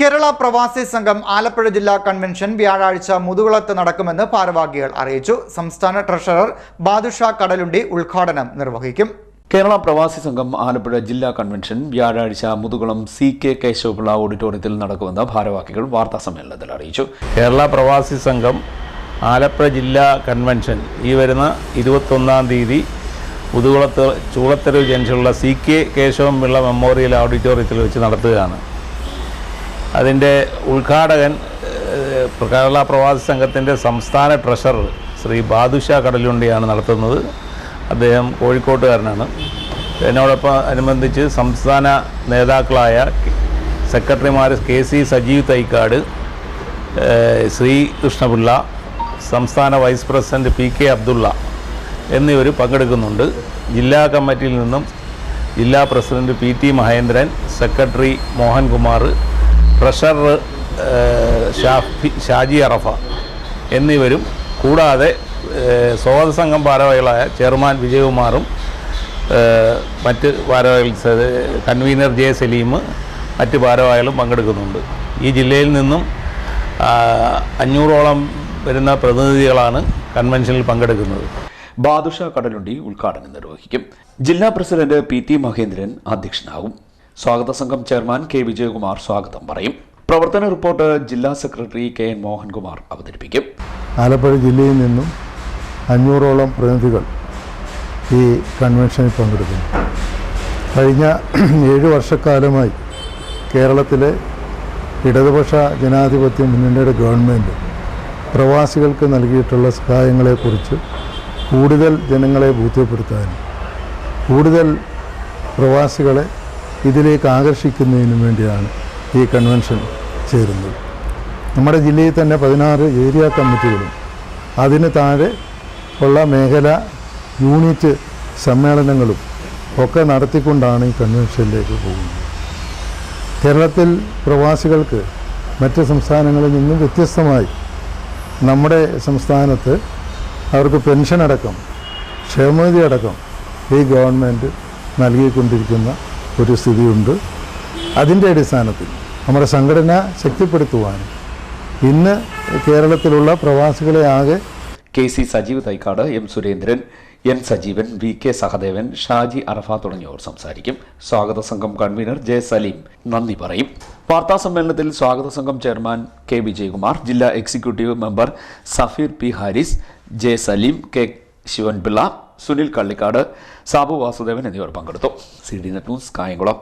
കേരള പ്രവാസി സംഘം ആലപ്പുഴ ജില്ലാ കൺവെൻഷൻ വ്യാഴാഴ്ച മുതുകുളത്ത് നടക്കുമെന്ന് ഭാരവാഹികൾ അറിയിച്ചു. സംസ്ഥാന ട്രഷറർ ബാദുഷ കടലുണ്ടി ഉദ്ഘാടനം നിർവഹിക്കും. കേരള പ്രവാസി സംഘം ആലപ്പുഴ ജില്ലാ കൺവെൻഷൻ വ്യാഴാഴ്ച മുതുകുളം സി കെ കേശവപിള്ള ഓഡിറ്റോറിയത്തിൽ നടക്കുമെന്ന് ഭാരവാഹികൾ വാർത്താ സമ്മേളനത്തിൽ അറിയിച്ചു. കേരള പ്രവാസി സംഘം ആലപ്പുഴ ജില്ലാ കൺവെൻഷൻ ഈ വരുന്ന ഇരുപത്തൊന്നാം തീയതി മുതുകുളത്ത് ചൂളത്തെരുവ് ജംഗ്ഷനിലുള്ള C K Kesavan Pillai memorial ഓഡിറ്റോറിയത്തിൽ വെച്ച് നടത്തുകയാണ്. അതിന്റെ ഉദ്ഘാടകൻ കേരള പ്രവാസി സംഘത്തിന്റെ സംസ്ഥാന ട്രഷറർ ശ്രീ ബാദുഷ കടലുണ്ടിയാണ് നടത്തുന്നത്. അദ്ദേഹം കോഴിക്കോട്ടുകാരനാണ്. എന്നോടൊപ്പം അനുബന്ധിച്ച് സംസ്ഥാന നേതാക്കളായ സെക്രട്ടറിമാർ കെ സി സജീവ് തൈക്കാട് ശ്രീ കൃഷ്ണപിള്ള സംസ്ഥാന vice president P K Abdulla എന്നിവർ പങ്കെടുക്കുന്നുണ്ട്. ജില്ലാ കമ്മിറ്റിയിൽ നിന്നും ജില്ലാ president P T Mahendran secretary Mohankumar treasurer Shafi Shaji Arafa എന്നിവരും കൂടാതെ സ്വാഗത സംഘം ഭാരവാഹികളായ ചെയർമാൻ വിജയകുമാറും മറ്റ് ഭാരവാഹികൾ കൺവീനർ ജെ സലീം മറ്റ് ഭാരവാഹികളും പങ്കെടുക്കുന്നുണ്ട്. ഈ ജില്ലയിൽ നിന്നും അഞ്ഞൂറോളം വരുന്ന പ്രതിനിധികളാണ് കൺവെൻഷനിൽ പങ്കെടുക്കുന്നത്. ബാദുഷ കടലുണ്ടി ഉദ്ഘാടനം നിർവഹിക്കും. ജില്ലാ പ്രസിഡന്റ് പി ടി മഹേന്ദ്രൻ അധ്യക്ഷനാകും. സ്വാഗത സംഘം ചെയർമാൻ കെ വിജയകുമാർ സ്വാഗതം പറയും. പ്രവർത്തന റിപ്പോർട്ട് ജില്ലാ സെക്രട്ടറി കെ എൻ മോഹൻകുമാർ അവതരിപ്പിക്കും. ആലപ്പുഴ ജില്ലയിൽ നിന്നും അഞ്ഞൂറോളം പ്രതിനിധികൾ ഈ കൺവെൻഷനിൽ പങ്കെടുക്കുന്നു. കഴിഞ്ഞ ഏഴ് വർഷക്കാലമായി കേരളത്തിലെ ഇടതുപക്ഷ ജനാധിപത്യ മുന്നണിയുടെ ഗവൺമെന്റ് പ്രവാസികൾക്ക് നൽകിയിട്ടുള്ള സഹായങ്ങളെക്കുറിച്ച് കൂടുതൽ ജനങ്ങളെ ബോധ്യപ്പെടുത്താനും കൂടുതൽ പ്രവാസികളെ ഇതിലേക്ക് ആകർഷിക്കുന്നതിനു വേണ്ടിയാണ് ഈ കൺവെൻഷൻ ചേരുന്നത്. നമ്മുടെ ജില്ലയിൽ തന്നെ പതിനാറ് ഏരിയ കമ്മിറ്റികളും അതിന് താഴെ ഉള്ള മേഖല യൂണിറ്റ് സമ്മേളനങ്ങളും ഒക്കെ നടത്തിക്കൊണ്ടാണ് ഈ കൺവെൻഷനിലേക്ക് പോകുന്നത്. കേരളത്തിൽ പ്രവാസികൾക്ക് മറ്റ് സംസ്ഥാനങ്ങളിൽ നിന്നും വ്യത്യസ്തമായി നമ്മുടെ സംസ്ഥാനത്ത് അവർക്ക് പെൻഷൻ അടക്കം ക്ഷേമനിധി അടക്കം ഈ ഗവൺമെന്റ് നൽകിക്കൊണ്ടിരിക്കുന്ന ഒരു സ്ഥിതിയുണ്ട്. അതിന്റെ അടിസ്ഥാനത്തിൽ നമ്മുടെ സംഘടന ശക്തിപ്പെടുത്തുവാനും ഇന്ന് കേരളത്തിലുള്ള പ്രവാസികളെ ആകെ K C Sajeev Thycaud M Surendran N Sajeevan V K Sahadevan Shaji Arafa തുടങ്ങിയവർ സംസാരിക്കും. സ്വാഗത സംഘം കൺവീനർ ജെ സലീം നന്ദി പറയും. വാർത്താ സമ്മേളനത്തിൽ സ്വാഗത സംഘം ചെയർമാൻ കെ വിജയകുമാർ ജില്ലാ executive member Safeer P Haris J Saleem K Sivanpillai Sunil Kallikkad Sabu Vasudevan എന്നിവർ പങ്കെടുത്തു. C D net news Kayamkulam.